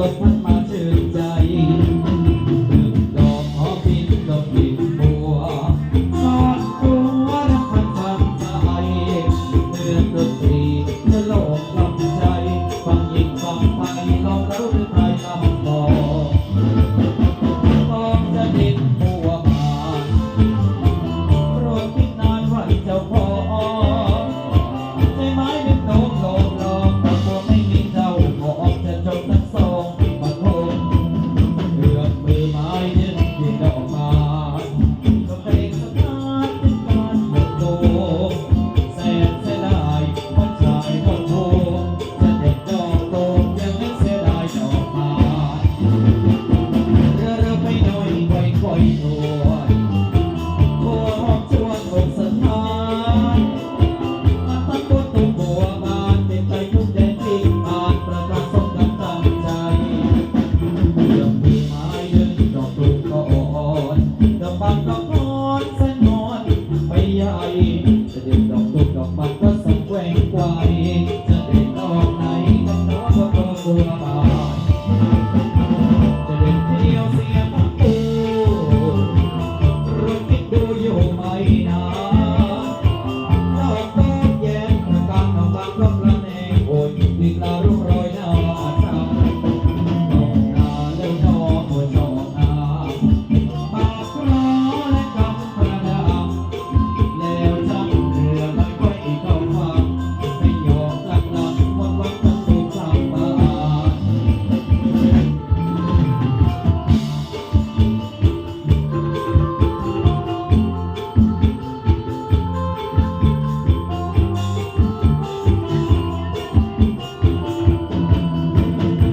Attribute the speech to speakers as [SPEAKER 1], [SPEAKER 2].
[SPEAKER 1] love. อนสนอดิไปใหญ่